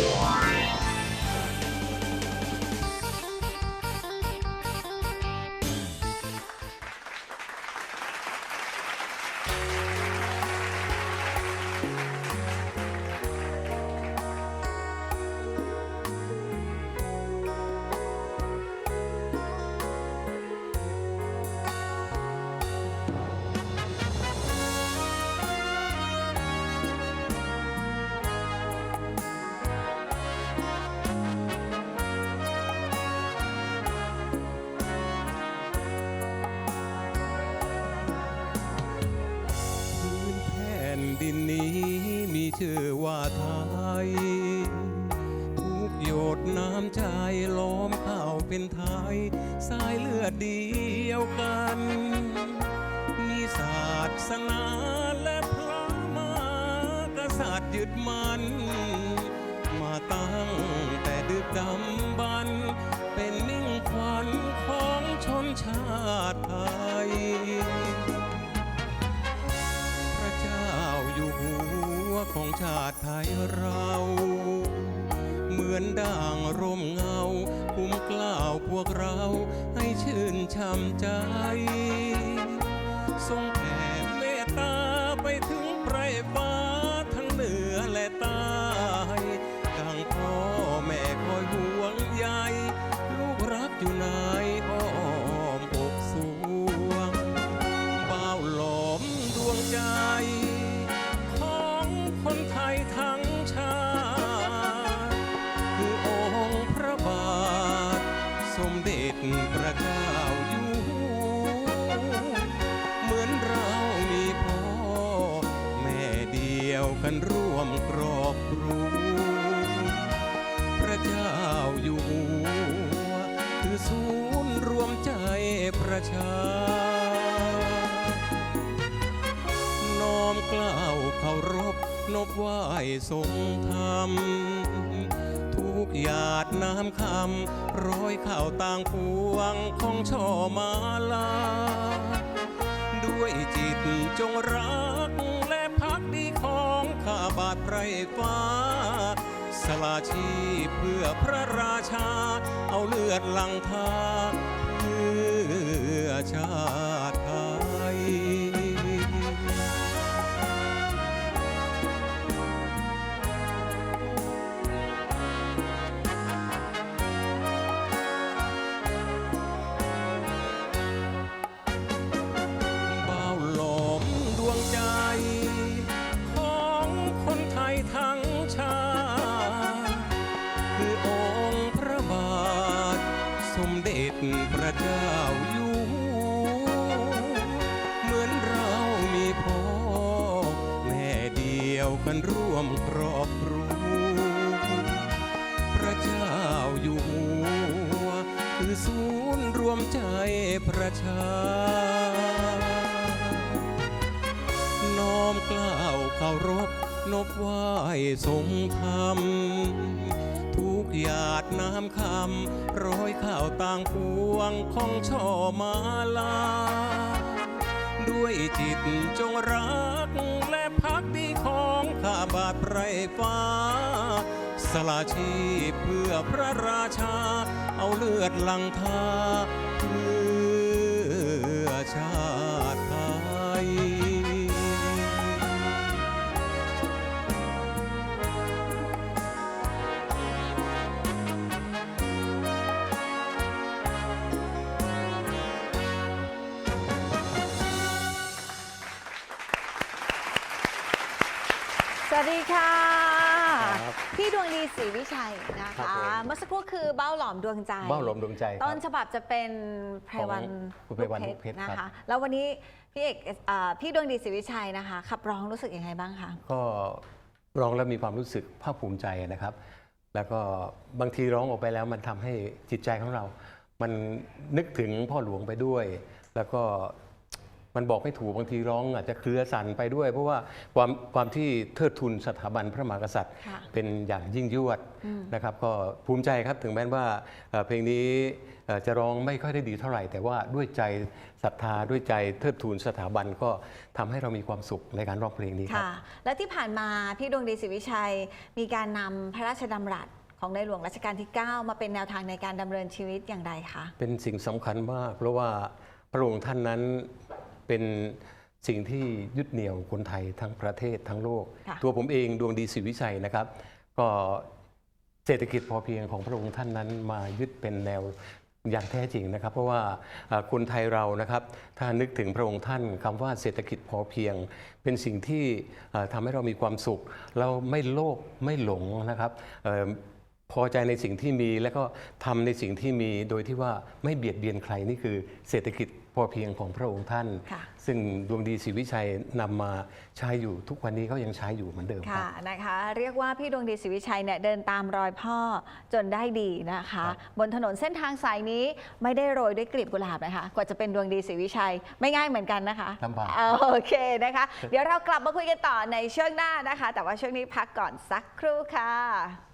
พื้ ว่าไทย ทุกหยดน้ำใจล้อมเข้าเป็นไทย สายเลือดเดียวกัน มีศาสนาและพระมหากษัตริย์ยึดมัน มาตั้งแต่ดึกดำบรรเป็นมิ่งขวัญของชนชาติ ของชาติไทยเรา เหมือนด่างร่มเงา คุ้มกล้าวพวกเราให้ชื่นช่ำใจ ทรงแผ่เมตตาไปถึงไพรฟ้า กันร่วมครอบครัวพระเจ้าอยู่หัวคือศูนย์รวมใจประชา น้อมเกล้าวเคารพนบไหว้ทรงธรรม ทุกหยาดน้ำคำร้อยข่าวต่างพวงของช่อมาลา ด้วยจิตจงรักและพักดีขอ ข้าบาทไพรฟ้า สละชีพเพื่อพระราชา เอาเลือดลังทาเพื่อชาติ ระเจ้าอยู่เหมือนเรามีพ่อ แม่เดียวกันร่วมครอบครัวพระเจ้าอยู่หัวคือศูนย์รวมใจประชา น้อมกล้าวเคารพนบไหว้ทรงธรรมทุก หยาดน้ำคำร้อยข่าวต่างพวงของช่อมาลา ด้วยจิตจงรักและพักดีของข้าบาทไพรฟ้า สละชีพเพื่อพระราชา เอาเลือดหลังทาเพื่อชาติไทย วัสดีค่ะ ครับพี่ดวงดีศรีวิชัยนะครัคะ บผม เมื่อสักครู่คือเบ้าหลอมดวงใจเบ้าหลอมดวงใจครับต้นฉบับจะเป็นไพรวันของคุณไพรวันลูกเพชรนะครัคะ บ แล้ววันนี้พี่เอกอ่าพี่ดวงดีศรีวิชัยนะคะ ขับร้องรู้สึกยังไงบ้างคะ ก็ร้องแล้วมีความรู้สึกภาคภูมิใจนะครับ แล้วก็บางทีร้องออกไปแล้วมันทำให้จิตใจของเรา มันนึกถึงพ่อหลวงไปด้วย แล้วก็ มันบอกไม่ถูกบางทีร้องอาจจะเครือสั่นไปด้วย เพราะว่าความความที่เทิดทุนสถาบันพระมหากษัตริย์ค่ะเป็นอย่างยิ่งยวดนะครับ ก็ภูมิใจครับถึงแม้ว่าเอ่อเพลงนี้เอ่อจะร้องไม่ค่อยได้ดีเท่าไหร่ แต่ว่าด้วยใจศรัทธาด้วยใจเทิดทูนสถาบันก็ทำให้เรามีความสุขในการร้องเพลงนี้ครับค่ะและที่ผ่านมาพี่ดวงดีศรีวิชัย มีการนำพระราชดำรัสของในหลวงรัชกาลที่ 9 มาเป็นแนวทางในการดำเนินชีวิตอย่างไรคะเป็นสิ่งสำคัญมากเพราะว่าพระองค์ท่านนั้น เป็นสิ่งที่ยึดเหนี่ยวคนไทยทั้งประเทศทั้งโลก ค่ะ ตัวผมเองดวงดีศรีวิชัยนะครับ ก็เศรษฐกิจพอเพียงของพระองค์ท่านนั้นมายึดเป็นแนวอย่างแท้จริงนะครับ เพราะว่าอ่าคนไทยเรานะครับ ถ้านึกถึงพระองค์ท่านคำว่าเศรษฐกิจพอเพียง เป็นสิ่งที่อ่าทำให้เรามีความสุข เราไม่โลภไม่หลงนะครับเอ่อ พอใจในสิ่งที่มีแล้วก็ทำในสิ่งที่มีโดยที่ว่าไม่เบียดเบียนใครนี่คือเศรษฐกิจพ อเพียงของพระองค์ท่านค่ะซึ่งดวงดีศรีวิชัยนำมาใช้อยู่ทุกวันนี้ก็ยังใช้อยู่เหมือนเดิมครัค่ะบนะคะ เรียกว่าพี่ดวงดีศรีวิชัยเนี่ยเดินตามรอยพ่อจนได้ดีนะคะครับบนถนนเส้นทางสายนี้ไม่ได้โรยด้วยกลีบกุหลาบนะคะ กว่าจะเป็นดวงดีศรีวิชัยไม่ง่ายเหมือนกันนะคะลำบากโอเคนะคะ เดี๋ยวเรากลับมาคุยกันต่อในช่วงหน้านะคะ แต่ว่าช่วงนี้พักก่อนสักครู่ค่ะ